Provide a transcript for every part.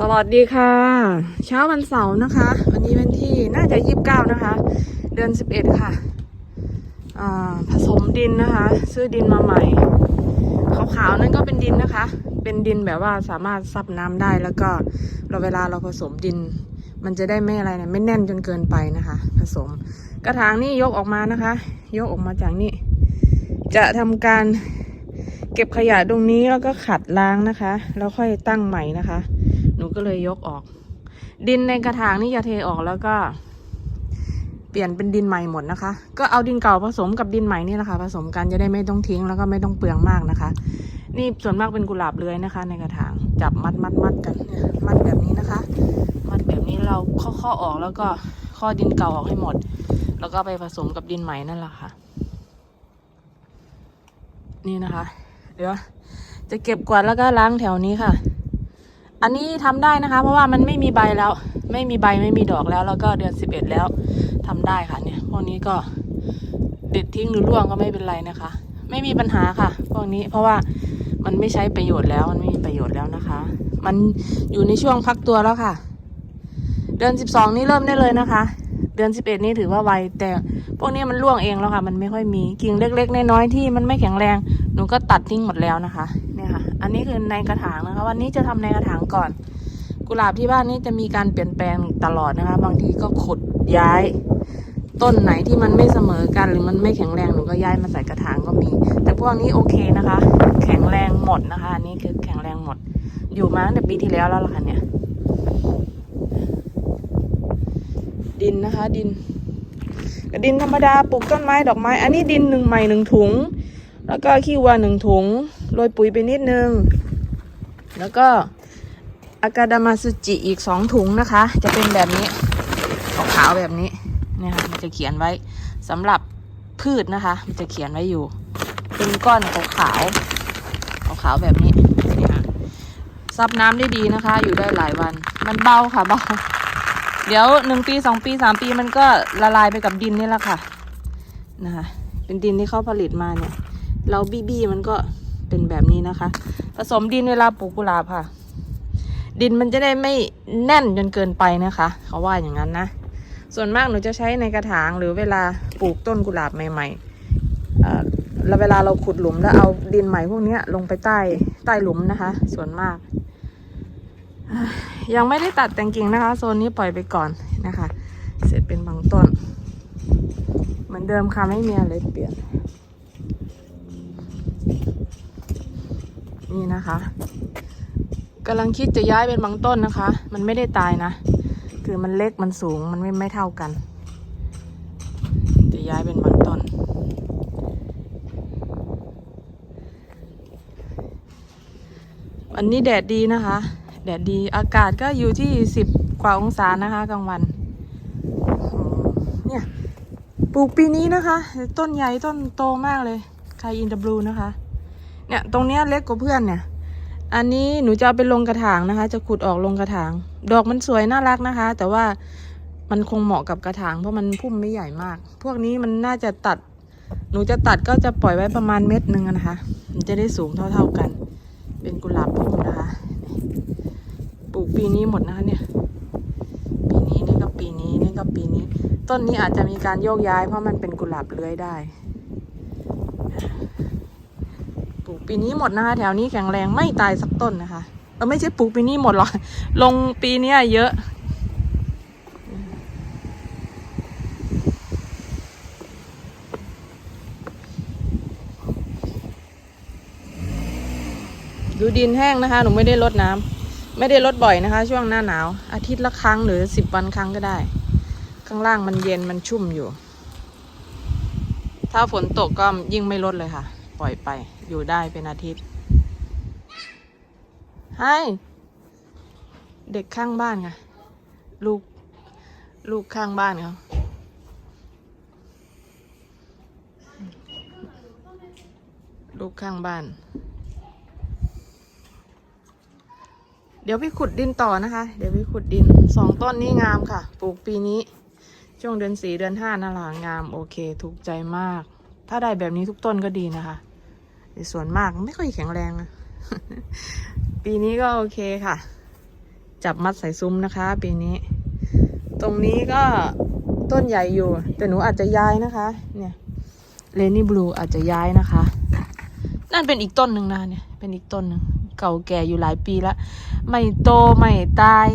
สวัสดีค่ะ เช้าวันเสาร์นะคะ วันนี้เป็นที่น่าจะยี่สิบเก้านะคะ เดือนสิบเอ็ดค่ะผสมดินนะคะ ซื้อดินมาใหม่ขาวๆนั่นก็เป็นดินนะคะ เป็นดินแบบว่าสามารถซับน้ำได้แล้วก็เราเวลาเราผสมดิน มันจะได้ไม่อะไรนะไม่แน่นจนเกินไปนะคะ ผสม กระถางนี่ยกออกมานะคะ ยกออกมาจากนี่จะทำการเก็บขยะตรงนี้แล้วก็ขัดล้างนะคะ แล้วค่อยตั้งใหม่นะคะ นูก็เลยยกออก ดินในกระถางนี่จะเทออกแล้วก็ เปลี่ยนเป็นดินใหม่หมดนะคะ ก็เอาดินเก่าผสมกับดินใหม่นี่แหละค่ะผสมกันจะได้ไม่ต้องทิ้งแล้วก็ไม่ต้องเปลืองมากนะคะ นี่ส่วนมากเป็นกุหลาบเลื้อยนะคะ ในกระถางจับมัดมัดมัดกันเนี่ยมัดแบบนี้นะคะ มัดแบบนี้เราข้อข้อออกแล้วก็ข้อดินเก่าออกให้หมด แล้วก็ไปผสมกับดินใหม่นั่นแหละค่ะ นี่นะคะ เดี๋ยวจะเก็บกวาดแล้วก็ล้างแถวนี้ค่ะ อันนี้ทำได้นะคะ เพราะว่ามันไม่มีใบแล้ว ไม่มีใบไม่มีดอกแล้ว แล้วก็เดือนสิบเอ็ดแล้วทำได้ค่ะเนี่ย พวกนี้ก็เด็ดทิ้งหรือร่วงก็ไม่เป็นไรนะคะ ไม่มีปัญหาค่ะ พวกนี้เพราะว่ามันไม่ใช้ประโยชน์แล้ว มันไม่มีประโยชน์แล้วนะคะ มันอยู่ในช่วงพักตัวแล้วค่ะ เดือนสิบสองนี่เริ่มได้เลยนะคะ เดือนสิบเอ็ดนี่ถือว่าไวแต่พวกนี้มันร่วงเองแล้วค่ะ มันไม่ค่อยมีกิ่งเล็ก ๆ น้อยๆที่มันไม่แข็งแรงหนูก็ตัดทิ้งหมดแล้วนะคะ อันนี้คือในกระถางนะคะ วันนี้จะทำในกระถางก่อน กุหลาบที่บ้านนี้จะมีการเปลี่ยนแปลงตลอดนะคะ บางทีก็ขุดย้าย ต้นไหนที่มันไม่เสมอกันหรือมันไม่แข็งแรงหนูก็ย้ายมาใส่กระถางก็มี แต่พวกนี้โอเคนะคะ แข็งแรงหมดนะคะ อันนี้คือแข็งแรงหมด อยู่มาตั้งแต่ปีที่แล้วแล้วล่ะค่ะเนี่ย ดินนะคะ ดินกระดินธรรมดาปลูกต้นไม้ดอกไม้ อันนี้ดินหนึ่งใหม่หนึ่งถุง แล้วก็ขี้วัวหนึ่งถุง โรยปุ๋ยไปนิดนึง แล้วก็อากาดามาสุจิอีกสองถุงนะคะ จะเป็นแบบนี้ขาวๆแบบนี้เนี่ยค่ะมันจะเขียนไว้สำหรับพืชนะคะ มันจะเขียนไว้อยู่ เป็นก้อนขาวขาวๆขาวๆแบบนี้นี่ค่ะซับน้ำได้ดีนะคะ อยู่ได้หลายวัน มันเบาค่ะเบาเดี๋ยวหนึ่งปีสองปีสามปีมันก็ละลายไปกับดินนี่แหละค่ะนะคะเป็นดินที่เขาผลิตมาเนี่ย เราบี้บี้มันก็ เป็นแบบนี้นะคะ ผสมดินเวลาปลูกกุหลาบค่ะ ดินมันจะได้ไม่แน่นจนเกินไปนะคะ เขาว่าอย่างนั้นนะ ส่วนมากหนูจะใช้ในกระถางหรือเวลาปลูกต้นกุหลาบใหม่ๆแล้วเวลาเราขุดหลุมแล้วเอาดินใหม่พวกนี้ลงไปใต้ใต้หลุมนะคะ ส่วนมาก ยังไม่ได้ตัดแต่งกิ่งนะคะ โซนนี้ปล่อยไปก่อนนะคะ เสร็จเป็นบางต้น เหมือนเดิมค่ะไม่มีอะไรเปลี่ยน นี่นะคะกำลังคิดจะย้ายเป็นบางต้นนะคะ มันไม่ได้ตายนะ คือมันเล็กมันสูงมันไม่ไม่เท่ากัน จะย้ายเป็นบางต้น วันนี้แดดดีนะคะ แดดดีอากาศก็อยู่ที่สิบกว่าองศานะคะกลางวัน เนี่ย ปลูกปีนี้นะคะ ต้นใหญ่ต้นโตมากเลยคอินเดบลูนะคะ เนี่ย ตรงเนี้ยเล็กกว่าเพื่อนเนี่ย อันนี้หนูจะเอาไปลงกระถางนะคะ จะขุดออกลงกระถาง ดอกมันสวยน่ารักนะคะ แต่ว่ามันคงเหมาะกับกระถางเพราะมันพุ่มไม่ใหญ่มาก พวกนี้มันน่าจะตัด หนูจะตัดก็จะปล่อยไว้ประมาณเม็ดหนึ่งนะคะ มันจะได้สูงเท่า ๆกัน เป็นกุหลาบพุ่มนะคะ ปลูกปีนี้หมดนะคะเนี่ย ปีนี้นี่ก็ปีนี้นี่ก็ปีนี้ ต้นนี้อาจจะมีการโยกย้ายเพราะมันเป็นกุหลาบเลื้อยได้ ปลูกปีนี้หมดนะคะ แถวนี้แข็งแรงไม่ตายสักต้นนะคะเออไม่ใช่ปลูกปีนี้หมดหรอกลงปีนี้เยอะ ดูดินแห้งนะคะ หนูไม่ได้ลดน้ำไม่ได้ลดบ่อยนะคะ ช่วงหน้าหนาว อาทิตย์ละครั้งหรือสิบวันครั้งก็ได้ ข้างล่างมันเย็นมันชุ่มอยู่ ถ้าฝนตกก็ยิ่งไม่ลดเลยค่ะ ปล่อยไป อยู่ได้เป็นอาทิตย์ ให้ เด็กข้างบ้านค่ะลูก ลูกข้างบ้านเขาลูกข้างบ้าน เดี๋ยวพี่ขุดดินต่อนะคะ เดี๋ยวพี่ขุดดินสองต้นนี้งามค่ะ ปลูกปีนี้ ช่วงเดือนสี่เดือนห้าน่ารักงาม โอเค ถูกใจมาก ถ้าได้แบบนี้ทุกต้นก็ดีนะคะ แต่ส่วนมากไม่ค่อยแข็งแรงนะปีนี้ก็โอเคค่ะ จับมัดใส่ซุ้มนะคะ ปีนี้ ตรงนี้ก็ต้นใหญ่อยู่ แต่หนูอาจจะย้ายนะคะ เนี่ยเลนี่บลูอาจจะย้ายนะคะนั่นเป็นอีกต้นหนึ่งนะเนี่ย เป็นอีกต้นหนึ่งเก่าแก่อยู่หลายปีแล้วไม่โตไม่ตาย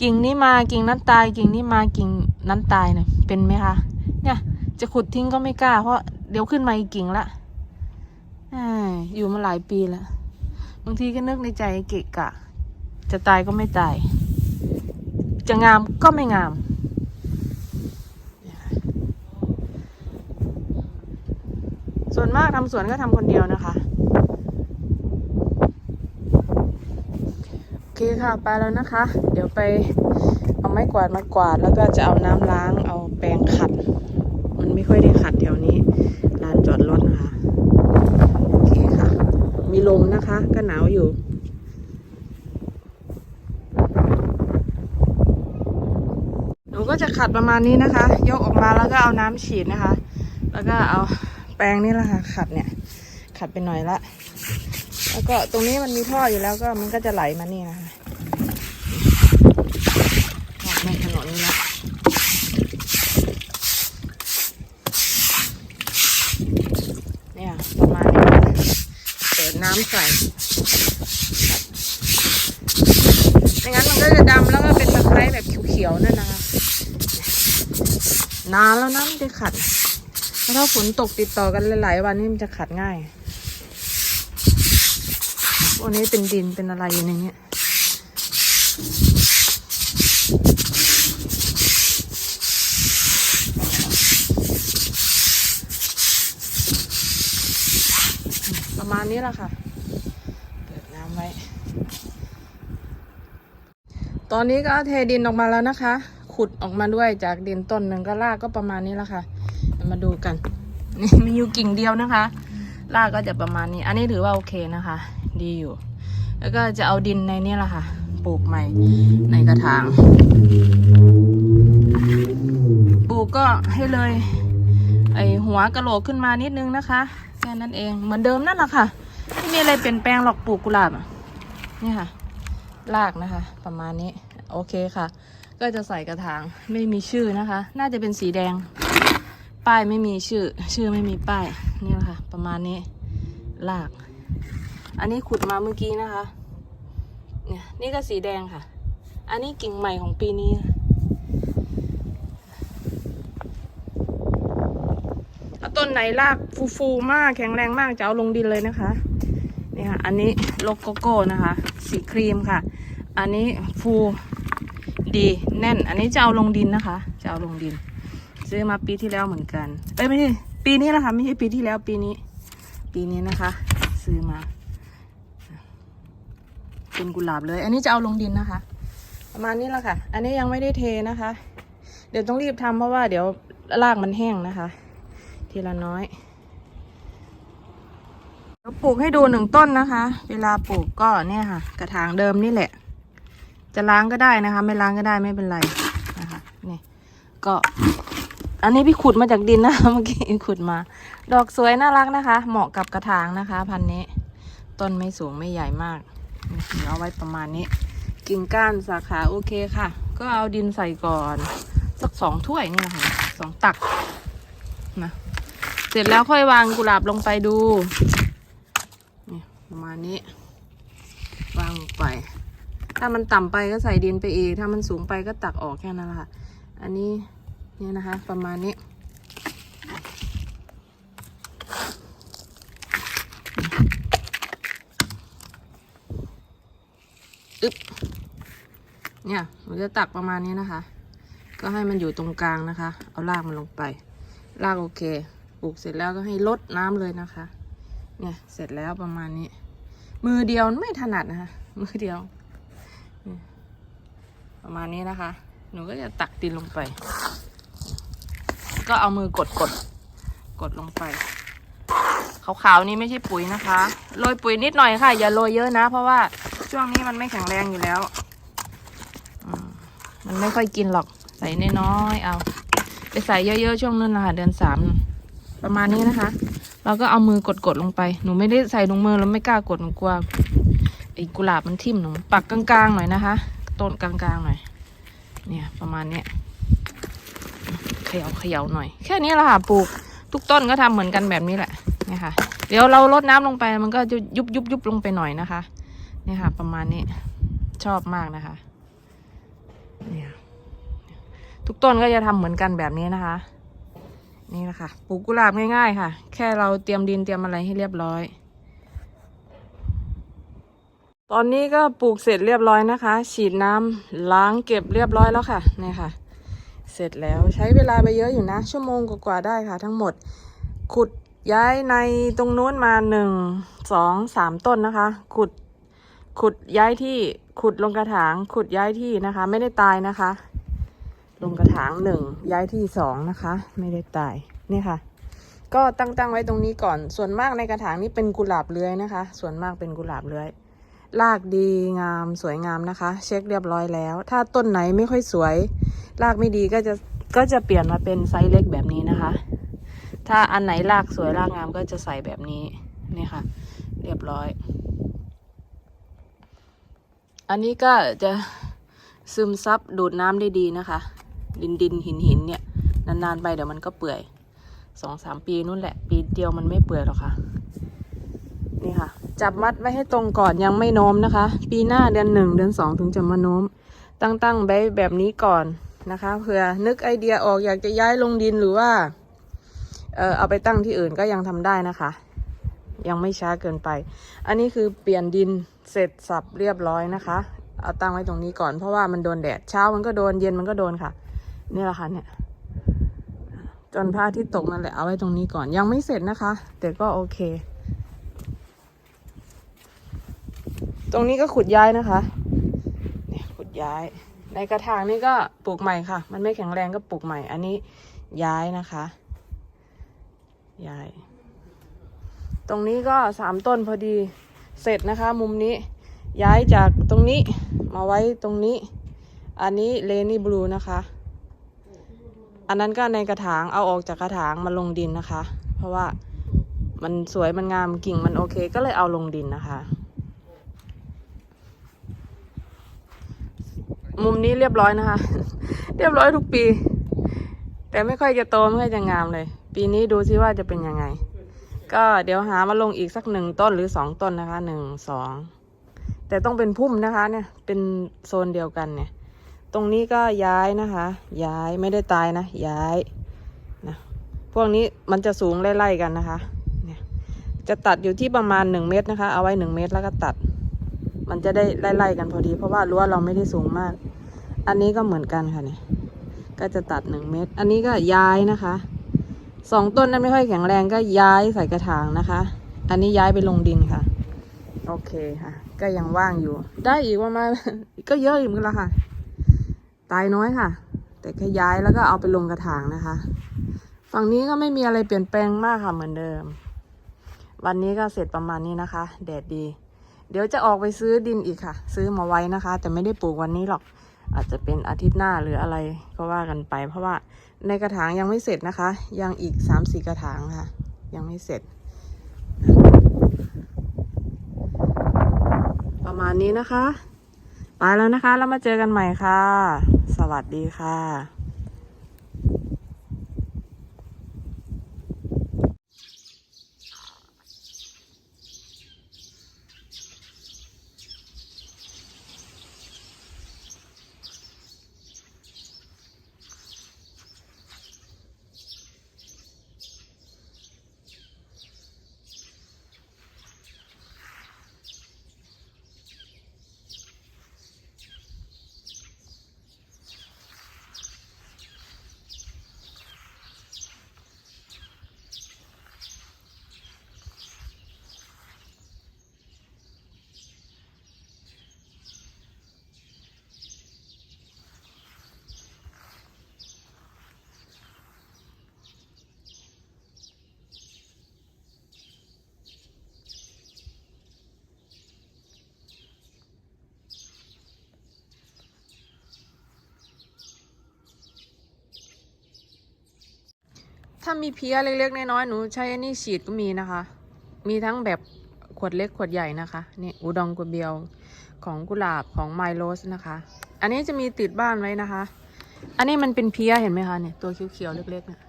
กิ่งนี้มากิ่งนั้นตาย กิ่งนี้มากิ่งนั้นตายเนี่ยเป็นไหมคะเนี่ย จะขุดทิ้งก็ไม่กล้าเพราะเดี๋ยวขึ้นมาอีกกิ่งละ อยู่มาหลายปีแล้ว บางทีก็นึกในใจเกะกะ จะตายก็ไม่ตาย จะงามก็ไม่งาม ส่วนมากทำสวนก็ทำคนเดียวนะคะโอเคค่ะไปแล้วนะคะ เดี๋ยวไปเอาไม้กวาดมากวาด แล้วก็จะเอาน้ำล้างเอาแปรงขัด มันไม่ค่อยได้ขัดแถวนี้ลานจอดรถนะคะ มีลมนะคะ ก็หนาวอยู่ หนูก็จะขัดประมาณนี้นะคะ ยกออกมาแล้วก็เอาน้ำฉีดนะคะ แล้วก็เอาแปรงนี่แหละค่ะ ขัดเนี่ย ขัดไปหน่อยละ แล้วก็ตรงนี้มันมีท่ออยู่แล้วก็มันก็จะไหลมานี่นะคะออกในถนนนี้ละเนี่ยประมาณนี้นะคะ เปิดน้ำใส่ไม่งั้นมันก็จะดำแล้วก็เป็นตะไคร้แบบเขียวๆนั่นนะคะนานแล้วนะไม่ได้ขัด ถ้าฝนตกติดต่อกันหลายๆวันนี่มันจะขัดง่ายวันนี้เป็นดินเป็นอะไรอยู่ในเนี้ยประมาณนี้แหละค่ะ เปิดน้ำไว้ ตอนนี้ก็เทดินออกมาแล้วนะคะ ขุดออกมาด้วยจากดินต้นหนึ่งก็รากก็ประมาณนี้แหละค่ะ มาดูกัน นี่มีอยู่กิ่งเดียวนะคะรากก็จะประมาณนี้ อันนี้ถือว่าโอเคนะคะ ดีอยู่ แล้วก็จะเอาดินในนี้แหละค่ะ ปลูกใหม่ในกระถาง ปลูกก็ให้เลย ไอหัวกะโหลกขึ้นมานิดนึงนะคะแค่นั้นเอง เหมือนเดิมนั่นแหละค่ะ ไม่มีอะไรเปลี่ยนแปลงหรอกปลูกกุหลาบอะนี่ค่ะ รากนะคะ ประมาณนี้โอเคค่ะ ก็จะใส่กระถางไม่มีชื่อนะคะ น่าจะเป็นสีแดง ป้ายไม่มีชื่อ ชื่อไม่มีป้ายนี่แหละค่ะ ประมาณนี้ราก อันนี้ขุดมาเมื่อกี้นะคะ เนี่ยนี่ก็สีแดงค่ะ อันนี้กิ่งใหม่ของปีนี้ถ้าต้นไหนรากฟูๆมากแข็งแรงมากจะเอาลงดินเลยนะคะนี่ค่ะ อันนี้โลโกโก้นะคะ สีครีมค่ะ อันนี้ฟูดีแน่น อันนี้จะเอาลงดินนะคะ จะเอาลงดิน ซื้อมาปีที่แล้วเหมือนกัน เอ้ยไม่ใช่ปีนี้แหละค่ะไม่ใช่ปีที่แล้วปีนี้ ปีนี้นะคะ ซื้อมาเป็นกุหลาบเลย อันนี้จะเอาลงดินนะคะ ประมาณนี้แหละค่ะ อันนี้ยังไม่ได้เทนะคะ เดี๋ยวต้องรีบทำเพราะว่าเดี๋ยวรากมันแห้งนะคะ ทีละน้อยเดี๋ยวปลูกให้ดูหนึ่งต้นนะคะ เวลาปลูกก็เนี่ยค่ะ กระถางเดิมนี่แหละ จะล้างก็ได้นะคะ ไม่ล้างก็ได้ไม่เป็นไรนะคะนี่ก็ อันนี้พี่ขุดมาจากดินนะคะเมื่อกี้ขุดมา ดอกสวยน่ารักนะคะ เหมาะกับกระถางนะคะ พันนี้ ต้นไม่สูงไม่ใหญ่มากเดี๋ยวเอาไว้ประมาณนี้ กิ่งก้านสาขาโอเคค่ะ ก็เอาดินใส่ก่อน สักสองถ้วยนี่แหละคะสองตักนะเสร็จแล้วค่อยวางกุหลาบลงไปดูนี่ประมาณนี้ วางลงไป ถ้ามันต่ำไปก็ใส่ดินไปเอีกถ้ามันสูงไปก็ตักออกแค่นั้นแหละค่ะอันนี้เนี่ยนะคะ ประมาณนี้ อึ๊บ เนี่ยหนูจะตักประมาณนี้นะคะ ก็ให้มันอยู่ตรงกลางนะคะ เอารากมันลงไปรากโอเค ปลูกเสร็จแล้วก็ให้ลดน้ำเลยนะคะ เนี่ย เสร็จแล้วประมาณนี้ มือเดียวไม่ถนัดนะคะ มือเดียว ประมาณนี้นะคะ หนูก็จะตักดินลงไป ก็เอามือกดกดกดลงไป ขาวๆนี้ไม่ใช่ปุ๋ยนะคะโรยปุ๋ยนิดหน่อยค่ะ อย่าโรยเยอะนะ เพราะว่าช่วงนี้มันไม่แข็งแรงอยู่แล้วมมันไม่ค่อยกินหรอก ใส่น้อยๆเอา ไปใส่เยอะๆช่วงนั้นนะคะเดือนสามประมาณนี้นะคะ เราก็เอามือกดๆลงไป หนูไม่ได้ใส่ลงมือแล้วไม่กล้ากดหนูกลัวไอ้กุหลาบมันทิ่มหนูปักกลางๆหน่อยนะคะ ต้นกลางๆหน่อย เนี่ยประมาณเนี้ยเขย่าเขย่าหน่อย แค่นี้แหละค่ะปลูก ทุกต้นก็ทำเหมือนกันแบบนี้แหละเนี่ยค่ะ เดี๋ยวเราลดน้ำลงไปมันก็จะยุบยุบยุบลงไปหน่อยนะคะ เนี่ยค่ะ ประมาณนี้ชอบมากนะคะ เนี่ยทุกต้นก็จะทำเหมือนกันแบบนี้นะคะ นี่แหละค่ะปลูกกุหลาบง่ายๆค่ะ แค่เราเตรียมดินเตรียมอะไรให้เรียบร้อย ตอนนี้ก็ปลูกเสร็จเรียบร้อยนะคะ ฉีดน้ำล้างเก็บเรียบร้อยแล้วค่ะนี่ค่ะ เสร็จแล้วใช้เวลาไปเยอะอยู่นะ ชั่วโมงกว่าๆได้ค่ะ ทั้งหมดขุดย้ายในตรงนู้นมาหนึ่งสองสามต้นนะคะ ขุดขุดย้ายที่ขุดลงกระถาง ขุดย้ายที่นะคะ ไม่ได้ตายนะคะ ลงกระถางหนึ่งย้ายที่สองนะคะ ไม่ได้ตายนี่ค่ะ ก็ตั้งตั้งไว้ตรงนี้ก่อนส่วนมากในกระถางนี้เป็นกุหลาบเลื้อยนะคะ ส่วนมากเป็นกุหลาบเลื้อย รากดีงามสวยงามนะคะ เช็คเรียบร้อยแล้ว ถ้าต้นไหนไม่ค่อยสวย รากไม่ดีก็จะก็จะเปลี่ยนมาเป็นไซส์เล็กแบบนี้นะคะ ถ้าอันไหนรากสวยรากงามก็จะใส่แบบนี้นี่ค่ะ เรียบร้อย อันนี้ก็จะซึมซับดูดน้ำได้ดีนะคะ ดินดินหินหินเนี่ยนานๆไปเดี๋ยวมันก็เปื่อยสองสามปีนู่นแหละ ปีเดียวมันไม่เปื่อยหรอกค่ะ นี่ค่ะ จับมัดไว้ให้ตรงก่อนยังไม่โน้มนะคะ ปีหน้าเดือนหนึ่งเดือนสองถึงจะมาโน้ม ตั้งตั้งไว้แบบนี้ก่อนนะคะเผื่อนึกไอเดียออกอยากจะย้ายลงดินหรือว่าเออเอาไปตั้งที่อื่นก็ยังทำได้นะคะ ยังไม่ช้าเกินไป อันนี้คือเปลี่ยนดินเสร็จสับเรียบร้อยนะคะ เอาตั้งไว้ตรงนี้ก่อนเพราะว่ามันโดนแดดเช้ามันก็โดนเย็นมันก็โดนค่ะ นี่แหละค่ะเนี่ยจนพระอาทิตย์ตกนั่นแหละเอาไว้ตรงนี้ก่อนยังไม่เสร็จนะคะ แต่ก็โอเค ตรงนี้ก็ขุดย้ายนะคะเนี่ยขุดย้าย ในกระถางนี่ก็ปลูกใหม่ค่ะ มันไม่แข็งแรงก็ปลูกใหม่ อันนี้ย้ายนะคะ ย้าย ตรงนี้ก็สามต้นพอดีเสร็จนะคะ มุมนี้ย้ายจากตรงนี้มาไว้ตรงนี้ อันนี้เลนี่บลูนะคะ อันนั้นก็ในกระถางเอาออกจากกระถางมาลงดินนะคะ เพราะว่ามันสวยมันงามกิ่งมันโอเค ก็เลยเอาลงดินนะคะ มุมนี้เรียบร้อยนะคะ เรียบร้อยทุกปี แต่ไม่ค่อยจะโตไม่ค่อยจะงามเลย ปีนี้ดูซิว่าจะเป็นยังไง ก็เดี๋ยวหามาลงอีกสักหนึ่งต้นหรือสองต้นนะคะหนึ่งสองแต่ต้องเป็นพุ่มนะคะ เนี่ย เป็นโซนเดียวกันเนี่ย ตรงนี้ก็ย้ายนะคะ ย้ายไม่ได้ตายนะ ย้ายนะพวกนี้มันจะสูงไล่ๆกันนะคะ เนี่ย จะตัดอยู่ที่ประมาณหนึ่งเมตรนะคะ เอาไว้หนึ่งเมตรแล้วก็ตัด มันจะได้ไล่ๆกันพอดี เพราะว่ารั้วเราไม่ได้สูงมาก อันนี้ก็เหมือนกันค่ะเนี่ยก็จะตัดหนึ่งเมตรอันนี้ก็ย้ายนะคะสองต้นนั้นไม่ค่อยแข็งแรงก็ย้ายใส่กระถางนะคะ อันนี้ย้ายไปลงดินค่ะ โอเคค่ะ ก็ยังว่างอยู่ ได้อีกประมาณก็เยอะอยู่เหมือนกันละค่ะ ตายน้อยค่ะ แต่แค่ย้ายแล้วก็เอาไปลงกระถางนะคะ ฝั่งนี้ก็ไม่มีอะไรเปลี่ยนแปลงมากค่ะเหมือนเดิม วันนี้ก็เสร็จประมาณนี้นะคะ แดดดี เดี๋ยวจะออกไปซื้อดินอีกค่ะ ซื้อมาไว้นะคะ แต่ไม่ได้ปลูกวันนี้หรอก อาจจะเป็นอาทิตย์หน้าหรืออะไรก็ว่ากันไป เพราะว่าในกระถางยังไม่เสร็จนะคะ ยังอีกสามสี่กระถางค่ะ ยังไม่เสร็จ ประมาณนี้นะคะไปแล้วนะคะ แล้วมาเจอกันใหม่ค่ะ สวัสดีค่ะ ถ้ามีเพี้ยเล็กๆน้อยๆหนูใช้อันนี้ฉีดก็มีนะคะ มีทั้งแบบขวดเล็กขวดใหญ่นะคะนี่อูดองกุเบียวของกุหลาบของไมโลสนะคะ อันนี้จะมีติดบ้านไว้นะคะ อันนี้มันเป็นเพี้ยเห็นไหมคะเนี่ยตัวเขียวๆเล็กๆเนี่ย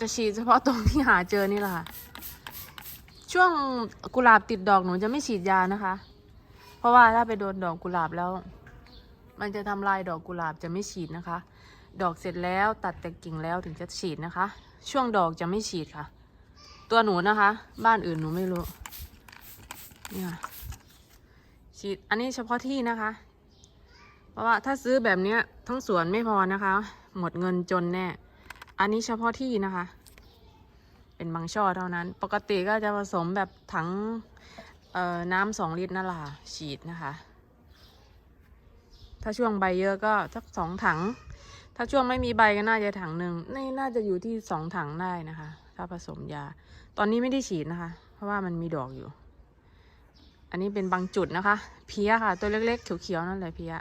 จะฉีดเฉพาะตรงที่หาเจอนี่แหละค่ะ ช่วงกุหลาบติดดอกหนูจะไม่ฉีดยานะคะ เพราะว่าถ้าไปโดนดอกกุหลาบแล้ว มันจะทำลายดอกกุหลาบจะไม่ฉีดนะคะ ดอกเสร็จแล้วตัดแต่กิ่งแล้วถึงจะฉีดนะคะ ช่วงดอกจะไม่ฉีดค่ะ ตัวหนูนะคะ บ้านอื่นหนูไม่รู้นี่ค่ะฉีดอันนี้เฉพาะที่นะคะ เพราะว่าถ้าซื้อแบบเนี้ยทั้งสวนไม่พอนะคะ หมดเงินจนแน่ อันนี้เฉพาะที่นะคะ เป็นบางช่อเท่านั้น ปกติก็จะผสมแบบถังเอ่อน้ำสองลิตรนั่นแหละค่ะฉีดนะคะ ถ้าช่วงใบเยอะก็สักสองถัง ถ้าช่วงไม่มีใบก็น่าจะถังหนึ่งนี่น่าจะอยู่ที่สองถังได้นะคะ ถ้าผสมยา ตอนนี้ไม่ได้ฉีดนะคะ เพราะว่ามันมีดอกอยู่ อันนี้เป็นบางจุดนะคะ เพี้ยค่ะ ตัวเล็กๆเขียวๆนั่นแหละเพี้ย